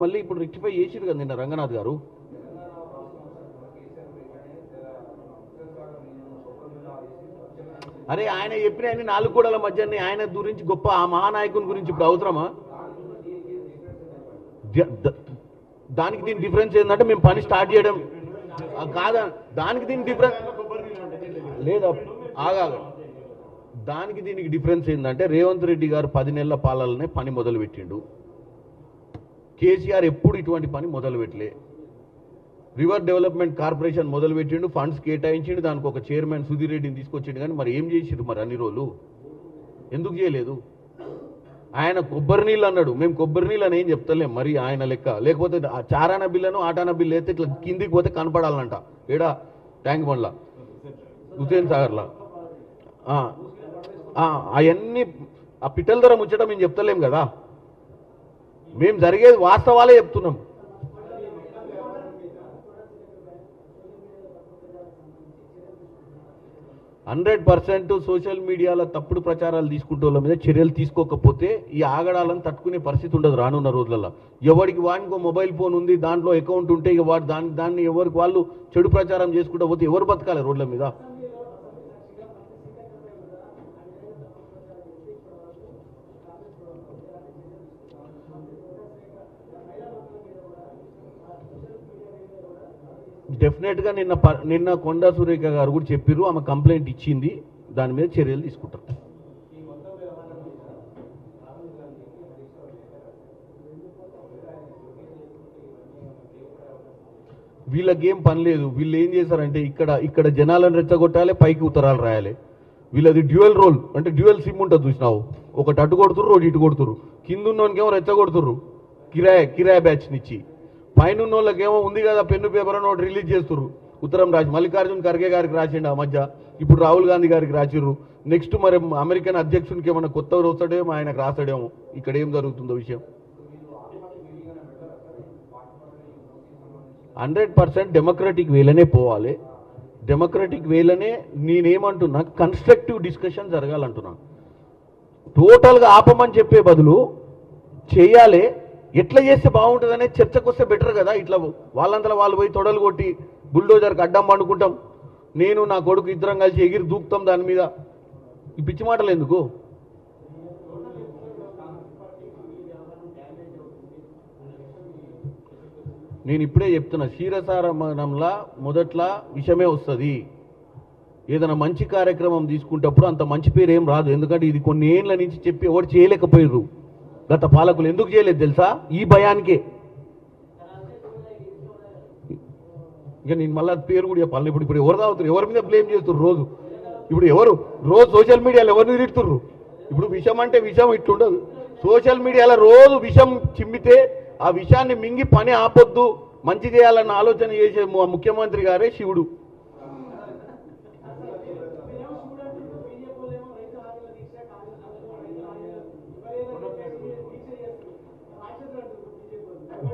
మళ్ళీ ఇప్పుడు రెక్టిఫై చేసిరు కదా నిన్న రంగనాథ్ గారు. అరే ఆయన చెప్పిన ఆయన నాలుగు గోడల మధ్య ఆయన గురించి గొప్ప ఆ మహానాయకుని గురించి ఇప్పుడు అవసరమా దానికి దీని డిఫరెన్స్ ఏంటంటే మేము పని స్టార్ట్ చేయడం. కాదా? దానికి దీని డిఫరెన్స్ లేదా ఆగా దానికి దీనికి డిఫరెన్స్ ఏంటంటే రేవంత్ రెడ్డి గారు పది నెలల పాలననే పని మొదలు పెట్టిండు కేసీఆర్ ఎప్పుడు ఇటువంటి పని మొదలుపెట్టలే. రివర్ డెవలప్మెంట్ కార్పొరేషన్ మొదలుపెట్టిండు ఫండ్స్ కేటాయించిండు దానికి ఒక చైర్మన్ సుధీర్ రెడ్డిని తీసుకొచ్చిండు కానీ మరి ఏం చేసిండు మరి అన్ని రోజులు? ఎందుకు చేయలేదు? ఆయన కొబ్బరి నీళ్ళు అన్నాడు. మేము కొబ్బరి నీళ్ళు అని ఏం చెప్తలేం మరి ఆయన లెక్క. లేకపోతే ఆ చారాన బిల్లను ఆటాన బిల్లు అయితే ఇట్లా కిందికి పోతే కనపడాలంట. ఏడా? ట్యాంక్ బండ్ల. హుసేన్ సాగర్లా. అవన్నీ ఆ పిట్టల ధర ముచ్చట మేము చెప్తలేం కదా? మేము జరిగేది వాస్తవాలే చెప్తున్నాం. హండ్రెడ్ పర్సెంట్ సోషల్ మీడియాలో తప్పుడు ప్రచారాలు తీసుకుంటే వాళ్ళ మీద చర్యలు తీసుకోకపోతే ఈ ఆగడాలను తట్టుకునే పరిస్థితి ఉండదు రానున్న రోజులలో. ఎవరికి వానికో మొబైల్ ఫోన్ ఉంది దాంట్లో అకౌంట్ ఉంటే ఇక వాడు దాన్ని దాన్ని ఎవరికి వాళ్ళు చెడు ప్రచారం చేసుకుంటూ పోతే ఎవరు బతకాలి రోడ్ల మీద? డెఫినెట్గా నిన్న ప- నిన్న కొండా సురేఖ గారు కూడా చెప్పారు ఆమె కంప్లైంట్ ఇచ్చింది దాని మీద చర్యలు తీసుకుంటారు. వీళ్ళకి ఏం పని లేదు వీళ్ళు ఏం చేశారంటే ఇక్కడ ఇక్కడ జనాలను రెచ్చగొట్టాలి పైకి ఉత్తరాలు రాయాలి. వీళ్ళది డ్యూయల్ రోల్. అంటే డ్యూయల్ సిమ్ ఉంటుంది చూసినావు? ఒకటి అటు కొడుతుర్రు ఒకటి ఇటు కొడుతుర్రు. కింద ఉన్నోనికేమో రెచ్చగొడుతుర్రు కిరాయ కిరాయ బ్యాచ్నిచ్చి పైన ఉన్న వాళ్ళకేమో ఉంది కదా పెన్ను పేపర్ అని ఒకటి రిలీజ్ చేస్తుర్రు. ఉత్తరం రాసి మల్లికార్జున్ ఖర్గే గారికి రాసిండు ఆ మధ్య. ఇప్పుడు రాహుల్ గాంధీ గారికి రాసిర్రు. నెక్స్ట్ మరి అమెరికన్ అధ్యక్షునికి ఏమైనా కొత్త వస్తాడేమో ఆయనకు రాస్తాడేమో. ఇక్కడ ఏం జరుగుతుందో విషయం? హండ్రెడ్ పర్సెంట్ డెమోక్రటిక్ వేలనే పోవాలి. డెమోక్రటిక్ వేలనే నేనేమంటున్నా కన్స్ట్రక్టివ్ డిస్కషన్ జరగాలంటున్నాను టోటల్గా ఆపమని చెప్పే బదులు చేయాలి ఎట్లా చేస్తే బాగుంటుందనే చర్చకు వస్తే బెటర్ కదా ఇట్లా వాళ్ళంతలో వాళ్ళు పోయి తొడలు కొట్టి బుల్డోజర్కి అడ్డం పండుకుంటాం. నేను నా కొడుకు ఇద్దరం కలిసి ఎగిరి దూకుతాం దాని మీద. ఈ పిచ్చి మాటలు ఎందుకు? నేను ఇప్పుడే చెప్తున్నా క్షీరసారమణంలా మొదట్లా విషమే వస్తుంది. ఏదైనా మంచి కార్యక్రమం తీసుకుంటప్పుడు అంత మంచి పేరు ఏం రాదు. ఎందుకంటే ఇది కొన్ని ఏళ్ళ నుంచి చెప్పి ఎవరు చేయలేకపోయారు గత పాలకులు ఎందుకు చేయలేదు తెలుసా? ఈ భయానికే. ఇక నేను మళ్ళీ పేరు కూడా చెప్పాలి. ఇప్పుడు ఇప్పుడు ఎవరు తాగుతారు ఎవరి మీద బ్లేమ్ చేస్తారు రోజు? ఇప్పుడు ఎవరు? రోజు సోషల్ మీడియాలో ఎవరిని తిడుతుర్రు? ఇప్పుడు విషం అంటే విషం ఇట్లుండదు. సోషల్ మీడియాలో రోజు విషం చిమ్మితే ఆ విషయాన్ని మింగి పని ఆపొద్దు మంచి చేయాలన్న ఆలోచన చేసే ముఖ్యమంత్రి గారే శివుడు.